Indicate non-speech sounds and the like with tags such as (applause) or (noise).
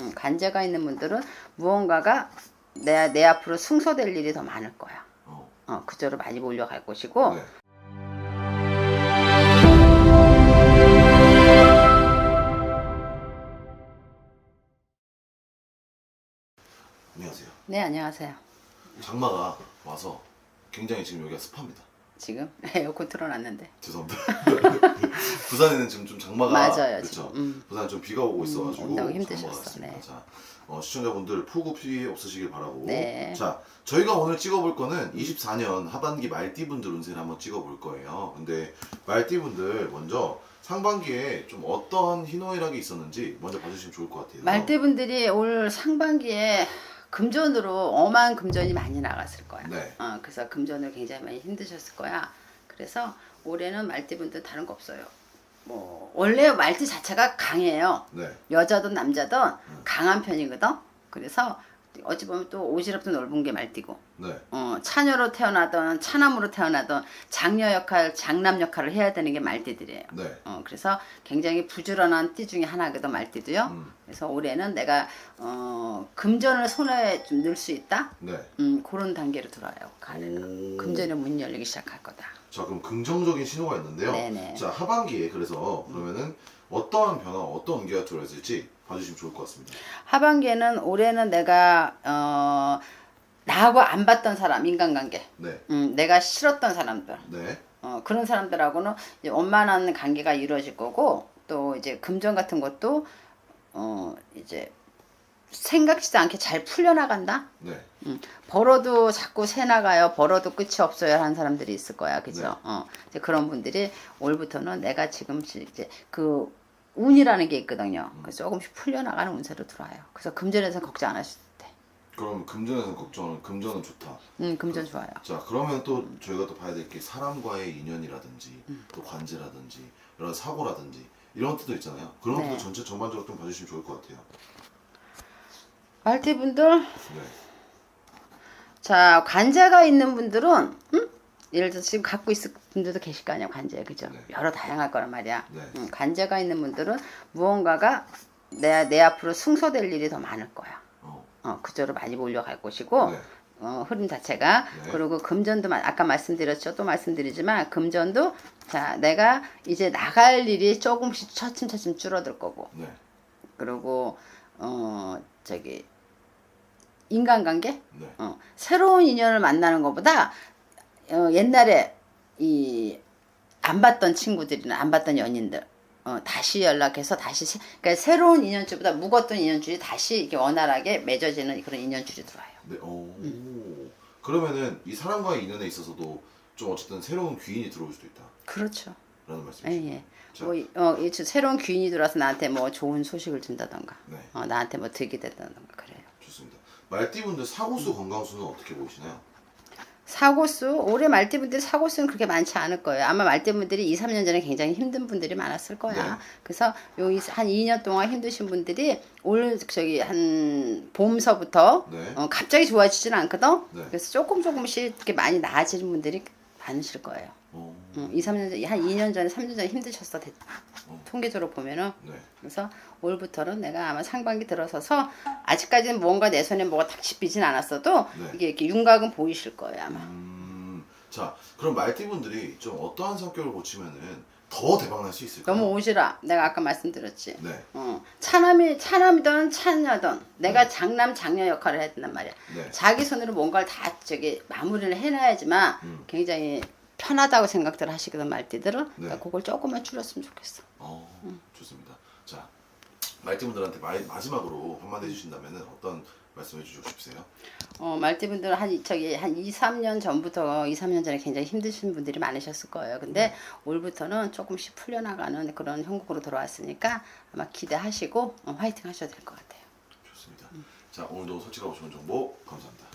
음, 관제가 있는 분들은 무언가가 내, 내 앞으로 승소될 일이 더 많을 거야. 어. 어, 그저로 많이 몰려갈 것이고 네. 안녕하세요. 네 안녕하세요. 장마가 와서 굉장히 지금 여기가 습합니다. 지금 (laughs) 에어컨 틀어놨는데 죄송합니다. (laughs) 부산에는 지금 좀 장마가 맞아요, 그렇죠. 음. 부산 좀 비가 오고 있어가지고 음, 힘드셨어. 네. 자, 어, 시청자분들 폭우 피해 없으시길 바라고. 네. 자, 저희가 오늘 찍어볼 거는 24년 하반기 말띠분들 운세를 한번 찍어볼 거예요. 근데 말띠분들 먼저 상반기에 좀 어떤 희노애락이 있었는지 먼저 봐주시면 좋을 것 같아요. 말대분들이 올 상반기에 금전으로 엄한 금전이 많이 나갔을 거야. 네. 어, 그래서 금전으로 굉장히 많이 힘드셨을 거야. 그래서 올해는 말띠분들 다른 거 없어요. 뭐 원래 말띠 자체가 강해요. 네. 여자든 남자든 음. 강한 편이거든. 그래서 어찌 보면 또 오지랖도 넓은 게 말띠고, 네. 어, 차녀로 태어나든 차남으로 태어나든 장녀 역할, 장남 역할을 해야 되는 게 말띠들이에요. 네. 어, 그래서 굉장히 부지런한 띠 중에 하나거든 말띠도요. 음. 그래서 올해는 내가 어, 금전을 손에 좀 넣을 수 있다. 네. 음, 그런 단계로 들어와요. 가는 오. 금전의 문이 열리기 시작할 거다. 자 그럼 긍정적인 신호가 있는데요. 네네. 자 하반기에 그래서 그러면은 어떠한 변화, 어떤 운기가 들어있을지 봐주시면 좋을 것 같습니다. 하반기에는 올해는 내가 어, 나하고 안 봤던 사람 인간관계, 네, 음, 내가 싫었던 사람들, 네, 어, 그런 사람들하고는 이제 원만한 관계가 이루어질 거고 또 이제 금전 같은 것도 어, 이제 생각지도 않게 잘 풀려나간다. 네, 음, 벌어도 자꾸 새 나가요. 벌어도 끝이 없어요. 하는 사람들이 있을 거야. 그죠? 네. 어, 이제 그런 분들이 올부터는 내가 지금 이제 그 운이라는 게 있거든요. 그래서 조금씩 풀려나가는 운세로 들어와요. 그래서 금전에서 걱정 안 하셔도 돼. 그럼 금전에서 걱정은 금전은 좋다. 음, 금전 좋아요. 자 그러면 또 저희가 또 봐야 될 게 사람과의 인연이라든지 음. 또 관계라든지 이런 사고라든지 이런 것도 있잖아요. 그런 것도 네. 전체 전반적으로 좀 봐주시면 좋을 것 같아요. 말티분들, 네, 자, 관제가 있는 분들은, 음? 예를 들어서 지금 갖고 있을 분들도 계실 거 아니야, 관제. 그죠? 네. 여러 다양할 거란 말이야. 네. 음, 관제가 있는 분들은 무언가가 내, 내 앞으로 승소될 일이 더 많을 거야. 어, 어, 그저로 많이 몰려갈 것이고 네, 어, 흐름 자체가 네. 그리고 금전도 마- 아까 말씀드렸죠 또 말씀드리지만 금전도 자 내가 이제 나갈 일이 조금씩 차츰차츰 줄어들 거고 네, 그리고 어 저기 인간관계 네, 어, 새로운 인연을 만나는 것보다 어, 옛날에 이 안 봤던 친구들이나 안 봤던 연인들 어, 다시 연락해서 다시 새, 그러니까 새로운 인연줄보다 묵었던 인연줄이 다시 이렇게 원활하게 맺어지는 그런 인연줄이 들어와요. 네. 오. 음. 그러면은 이 사람과의 인연에 있어서도 좀 어쨌든 새로운 귀인이 들어올 수도 있다라는 그렇죠. 말씀이시죠. 예, 예. 자. 뭐, 이- 어, 이 새로운 귀인이 들어와서 나한테 뭐 좋은 소식을 준다던가, 네. 어, 나한테 뭐 득이 됐다던가 그래요. 말띠분들 사고수 건강수는 어떻게 보이시나요? 사고수 올해 말띠분들이 사고수는 그렇게 많지 않을 거예요. 아마 말띠분들이 2, 3년 전에 굉장히 힘든 분들이 많았을 거야. 네. 그래서 요한 2년 동안 힘드신 분들이 올 저기 한 봄서부터 네. 어, 갑자기 좋아지지는 않거든. 네. 그래서 조금 조금씩 이렇게 많이 나아지는 분들이 많으실 거예요. 어, 음, 2, 3년 전, 한 2년 전에 3년 전에 힘드셨어. 대- 어. 통계적으로 보면은 네. 그래서 올부터는 내가 아마 상반기 들어서서 아직까지는 뭔가 내 손에 뭐가 탁 짚히진 않았어도 네. 이게 이렇게 윤곽은 보이실 거예요 아마. 음, 자, 그럼 말띠분들이 좀 어떠한 성격을 고치면은 더 대박 날 수 있을까요? 너무 오시라. 내가 아까 말씀드렸지. 네, 어, 차남이 차남이든 차녀든 내가 장남 장녀 역할을 해야 된단 말이야. 네. 자기 손으로 뭔가를 다 저기 마무리를 해놔야지만 음. 굉장히 편하다고 생각들 하시거든 말띠들은. 네. 그러니까 그걸 조금만 줄였으면 좋겠어. 어, 좋습니다. 자, 말띠분들한테 마, 마지막으로 한마디 해주신다면은 어떤 말씀 해 주시고 싶으세요? 어, 말띠분들은 한, 이- 저기, 한 2, 3년 전부터, 2, 3년 전에 굉장히 힘드신 분들이 많으셨을 거예요. 근데 올부터는 조금씩 풀려나가는 그런 형국으로 돌아왔으니까 아마 기대하시고 어, 화이팅 하셔도 될것 같아요. 좋습니다. 자, 오늘도 솔직하고 좋은 정보 감사합니다.